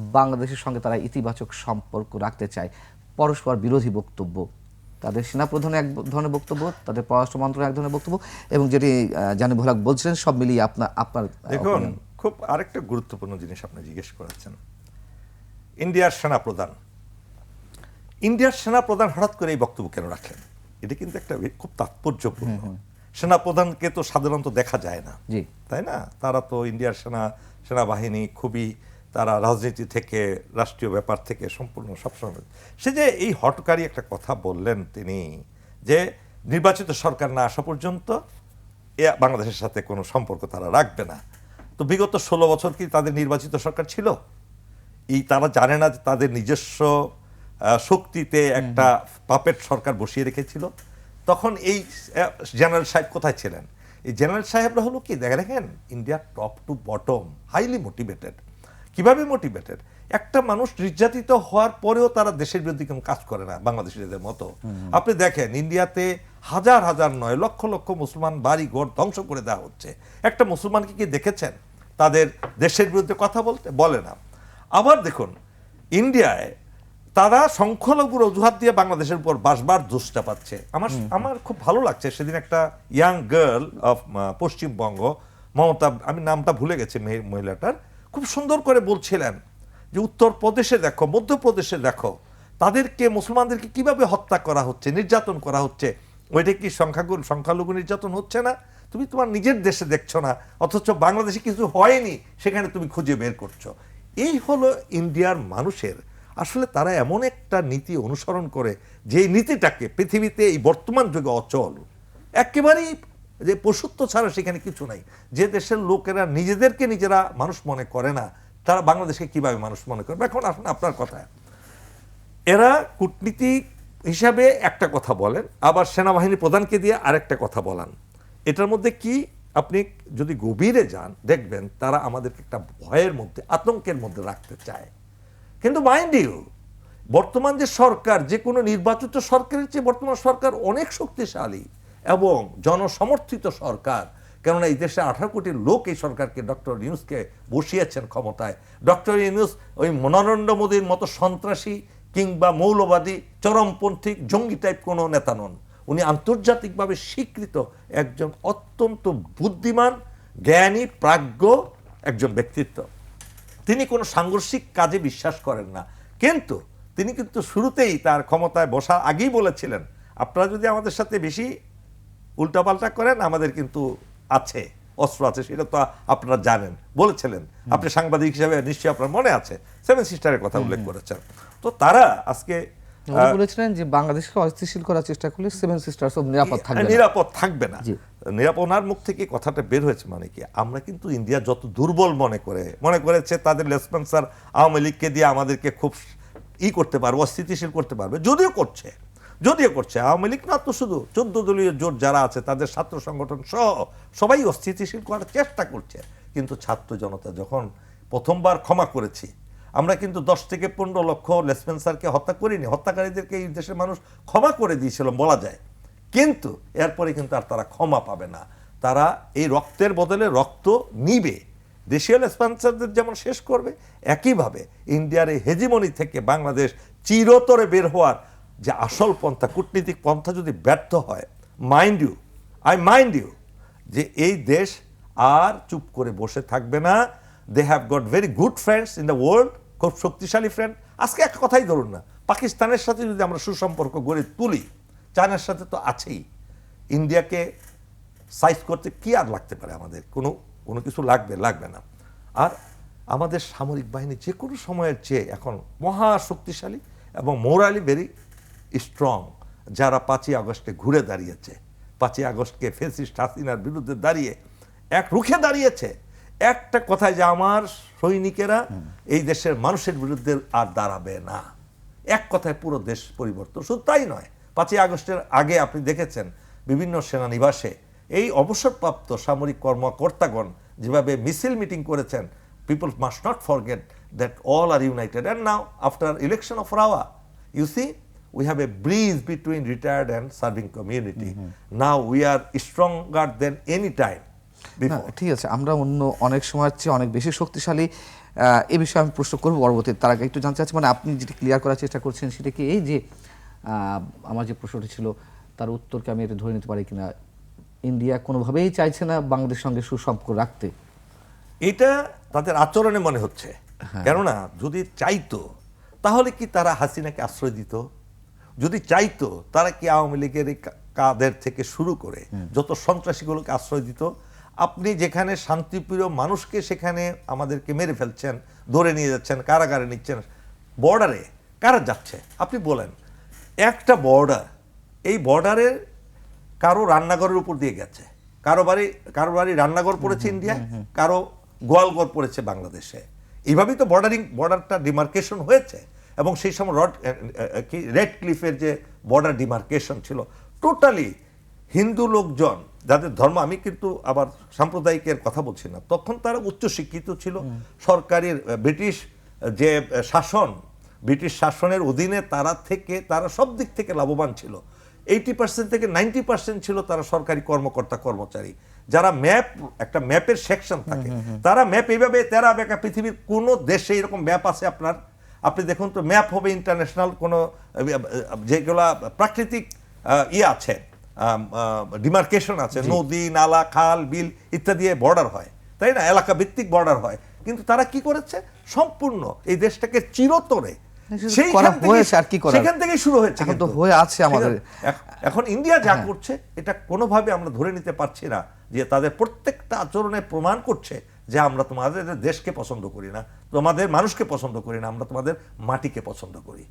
বাংলাদেশের সঙ্গে তারা ইতিবাচক সম্পর্ক রাখতে চায়। পরস্পর বিরোধী বক্তব্য। তাদের সেনাপ্রধানের এক ধরনের বক্তব্য তাদের পররাষ্ট্র মন্ত্রণালয়ের এক ধরনের বক্তব্য এবং যেটি জানি ভোলাক বলছিলেন সব মিলিয়ে আপনার আপনার দেখুন খুব আরেকটা গুরুত্বপূর্ণ জিনিস আপনি জিজ্ঞেস করেছেন। ইন্ডিয়ার সেনাপ্রধান। ইন্ডিয়ার সেনাপ্রধান হঠাৎ করে এই বক্তব্য কেন রাখেন এটা কিন্তু একটা খুব তাৎপর্যপূর্ণ। সেনাপ্রধানকে তো সাধারণত দেখা যায় না। জি। তাই না? তারা তো ইন্ডিয়ার সেনা সেনাবাহিনী খুবই তারা রাজনীতি থেকে রাষ্ট্রীয় ব্যাপার থেকে সম্পূর্ণ সবসময়। সে যে এই হটকারী একটা কথা বললেন তিনি যে নির্বাচিত সরকার না আসা পর্যন্ত এ বাংলাদেশের সাথে কোনো সম্পর্ক তারা রাখবে না। তো বিগত ষোলো বছর কি তাদের নির্বাচিত সরকার ছিল? এই তারা জানে না যে তাদের নিজস্ব শক্তিতে একটা পাপেট সরকার বসিয়ে রেখেছিল। তখন এই জেনারেল সাহেব কোথায় ছিলেন? এই জেনারেল সাহেবরা হলো কি দেখে দেখেন India top to bottom highly motivated. কীভাবে মোটিভেটেড একটা মানুষ নির্যাতিত হওয়ার পরেও তারা দেশের বিরুদ্ধে কোনো কাজ করে না বাংলাদেশিদের মতো। আপনি দেখেন ইন্ডিয়াতে হাজার হাজার নয় লক্ষ লক্ষ মুসলমান বাড়ি ঘর ধ্বংস করে দেওয়া হচ্ছে। একটা মুসলমানকে কি দেখেছেন? তাদের দেশের বিরুদ্ধে কথা বলতে? বলে না। আবার দেখুন ইন্ডিয়ায় তারা সংখ্যালঘুর অজুহাত দিয়ে বাংলাদেশের উপর বাসবার দোষটা পাচ্ছে। আমার আমার খুব ভালো লাগছে সেদিন একটা young girl of Paschimbanga Mamata আমি নামটা ভুলে গেছি মেয়ে- মহিলাটার। খুব সুন্দর করে বলছিলেন যে উত্তরপ্রদেশে দেখো মধ্যপ্রদেশে দেখো, তাদেরকে মুসলমানদেরকে কীভাবে হত্যা করা হচ্ছে, নির্যাতন করা হচ্ছে? ওইটা কি সংখ্যাগুরু সংখ্যালঘু নির্যাতন হচ্ছে না? তুমি তোমার নিজের দেশে দেখছ না, অথচ বাংলাদেশে কিছু হয়নি, সেখানে তুমি খুঁজে বের করছ। এই হলো ইন্ডিয়ার মানুষের, আসলে তারা এমন একটা নীতি অনুসরণ করে যে নীতিটাকে পৃথিবীতে এই বর্তমান যুগে অচল। একেবারেই যে পশুত্ব ছাড়া সেখানে কিছু নাই। যে দেশের লোকেরা নিজেদেরকে নিজেরা মানুষ মনে করে না, তারা বাংলাদেশকে কীভাবে মানুষ মনে করবে? এখন আসুন আপনার কথায়। এরা কূটনীতিক হিসাবে একটা কথা বলেন, আবার সেনাবাহিনী প্রধানকে দিয়ে আরেকটা কথা বলান। এটার মধ্যে কি? আপনি যদি গভীরে যান, দেখবেন তারা আমাদেরকে একটা ভয়ের মধ্যে, আতঙ্কের মধ্যে রাখতে চায়। কিন্তু মাইন্ড ইউ বর্তমান যে সরকার, যে কোনো নির্বাচিত সরকারের চেয়ে বর্তমান সরকার অনেক শক্তিশালী। এবং জনসমর্থিত সরকার, কেননা এই দেশে আঠারো কোটি লোক এই সরকারকে ডক্টর ইউনুসকে বসিয়েছেন ক্ষমতায়। ডক্টর ইউনুস ওই নরেন্দ্র মোদীর মতো সন্ত্রাসী কিংবা মৌলবাদী, চরমপন্থী, জঙ্গি টাইপ কোনো নেতা নন। উনি আন্তর্জাতিকভাবে স্বীকৃত একজন অত্যন্ত বুদ্ধিমান, জ্ঞানী, প্রাজ্ঞ একজন ব্যক্তিত্ব। তিনি কোনো সাংঘর্ষিক কাজে বিশ্বাস করেন না। কিন্তু তিনি কিন্তু শুরুতেই তার ক্ষমতায় বসার আগেই বলেছিলেন, আপনারা যদি আমাদের সাথে বেশি উল্টাপাল্টা করেন আমাদের কিন্তু আছে অস্ত্র আছে সেটা তো আপনারা জানেন বলেছিলেন। আপনি সাংবাদিক হিসাবে নিশ্চয়ই আপনার মনে আছে। সেভেন সিস্টারের কথা উল্লেখ করেছেন। তো তারা আজকে বলেছিলেন যে বাংলাদেশকে অস্থিতিশীল করার চেষ্টা করলে সেভেন সিস্টার্স নিরাপদ থাকবে নিরাপদ থাকবে না। ওনার মুখ থেকে কথাটা বের হয়েছে মানে কি আমরা কিন্তু ইন্ডিয়া যত দুর্বল মনে করে মনে করেছে তাদের লেসপেন্সার আওয়ামী লীগকে দিয়ে আমাদেরকে খুব ই করতে পারবে অস্থিতিশীল করতে পারবে যদিও করছে। যদিও করছে, আওয়ামী লীগ না তো শুধু, চোদ্দ দলীয় জোট যারা আছে, তাদের ছাত্র সংগঠন সহ সবাই অস্থিতিশীল করার চেষ্টা করছে। কিন্তু ছাত্র জনতা যখন প্রথমবার ক্ষমা করেছি, আমরা কিন্তু দশ থেকে পনেরো লক্ষ লেসপেন্সারকে হত্যা করিনি, হত্যাকারীদেরকে এই দেশের মানুষ ক্ষমা করে দিয়েছিল বলা যায়। কিন্তু এরপরে কিন্তু আর তারা ক্ষমা পাবে না। তারা এই রক্তের বদলে রক্ত নিবে। দেশীয় স্পন্সারদের যেমন শেষ করবে, একইভাবে ইন্ডিয়ার এই হেজিমনি থেকে বাংলাদেশ চিরতরে বের হওয়ার যে আসল পন্থা, কূটনীতিক পন্থা যদি ব্যর্থ হয় mind you I mind you যে এই দেশ আর চুপ করে বসে থাকবে না। They have got very good friends in the world খুব শক্তিশালী ফ্রেন্ড আজকে একটা কথাই ধরুন না, পাকিস্তানের সাথে যদি আমরা সুসম্পর্ক গড়ে তুলি, চায়নার সাথে তো আছেই। ইন্ডিয়াকে সাইজ করতে কি আর লাগতে পারে আমাদের? কোনো কোনো কিছু লাগবে লাগবে না। আর আমাদের সামরিক বাহিনী যে কোনো সময়ের চেয়ে এখন মহা শক্তিশালী এবং মোরালি ভেরি স্ট্রং যারা পাঁচই আগস্টে ঘুরে দাঁড়িয়েছে। পাঁচই আগস্টকে ফেসিস্ট হাসিনার বিরুদ্ধে দাঁড়িয়ে এক রুখে দাঁড়িয়েছে। একটা কথায় যে আমার সৈনিকেরা এই দেশের মানুষের বিরুদ্ধে আর দাঁড়াবে না। এক কথায় পুরো দেশ পরিবর্তন। শুধু তাই নয়, পাঁচই আগস্টের আগে আপনি দেখেছেন বিভিন্ন সেনানিবাসে এই অবসরপ্রাপ্ত সামরিক কর্মকর্তাগণ যেভাবে মিছিল মিটিং করেছেন people must not forget that all are united and now after election of rava you see we have a breeze between retired and serving community. Mm -hmm. Now we are stronger than any time. ঠিক আছে আমরা অন্য অনেক সময়ের চেয়ে অনেক বেশি শক্তিশালী এ বিষয়ে আমি প্রশ্ন করব পরবর্তীতে তার আগে একটু জানতে চাচ্ছি মানে আপনি যেটি ক্লিয়ার করার চেষ্টা করছেন সেটা কি এই যে আমার যে প্রশ্নটি ছিল তার উত্তরকে আমি এটা ধরে নিতে পারি কিনা ইন্ডিয়া কোনোভাবেই চাইছে না বাংলাদেশের সঙ্গে সুসম্পর্ক রাখতে এটা তাদের আচরণে মনে হচ্ছে কেননা যদি চাইতো তাহলে কি তারা হাসিনাকে আশ্রয় দিত যদি চাইতো তারা কি আওয়ামী লীগের কাদের থেকে শুরু করে যত সন্ত্রাসীগুলোকে আশ্রয় দিত আপনি যেখানে শান্তিপ্রিয় মানুষকে সেখানে আমাদেরকে মেরে ফেলছেন ধরে নিয়ে যাচ্ছেন কারাগারে নিচ্ছেন বর্ডারে কারা যাচ্ছে? আপনি বলেন। একটা বর্ডার এই বর্ডারের কারও রান্নাঘরের উপর দিয়ে গেছে। কারও বাড়ি কারও বাড়ি রান্নাঘর পড়েছে ইন্ডিয়া কারও গোয়ালঘর পড়েছে বাংলাদেশে। এইভাবেই তো বর্ডারিং বর্ডারটা ডিমার্কেশন হয়েছে। এবং সেই সময় রড কি রেড ক্লিফের যে বর্ডার ডিমার্কেশন ছিল টোটালি হিন্দু লোকজন যাদের ধর্ম আমি কিন্তু আবার সাম্প্রদায়িকের কথা বলছি না তখন তারা উচ্চ শিক্ষিত ছিল। সরকারের ব্রিটিশ যে শাসন ব্রিটিশ শাসনের অধীনে তারা থেকে তারা সব দিক থেকে লাভবান ছিল। এইটি পার্সেন্ট থেকে নাইনটি পার্সেন্ট ছিল তারা সরকারি কর্মকর্তা কর্মচারী। যারা ম্যাপ একটা ম্যাপের সেকশন থাকে তারা ম্যাপ এইভাবে তেরা বেকা পৃথিবীর কোনো দেশে এরকম ম্যাপ আছে আপনার? আপনি দেখুন তো ম্যাপ হবে ইন্টারন্যাশনাল কোনো যেগুলা প্রাকৃতিক ইয়ে আছে ডিমার্কেশন আছে নদী নালা খাল বিল ইত্যাদি বর্ডার হয় তাই না এলাকা ভিত্তিক বর্ডার হয় কিন্তু তারা কি করেছে সম্পূর্ণ এই দেশটাকে চিরতরে করার? সেখান থেকেই শুরু হয়েছে কিন্তু। হয়ে আছে আমাদের। হ্যাঁ। এখন ইন্ডিয়া যা করছে এটা কোনোভাবে আমরা ধরে নিতে পারছি না যে তাদের প্রত্যেকটা আচরণে প্রমাণ করছে যে আমরা তোমাদের দেশকে পছন্দ করি না, তোমাদের মানুষকে পছন্দ করি না, আমরা তোমাদের মাটিকে পছন্দ করি।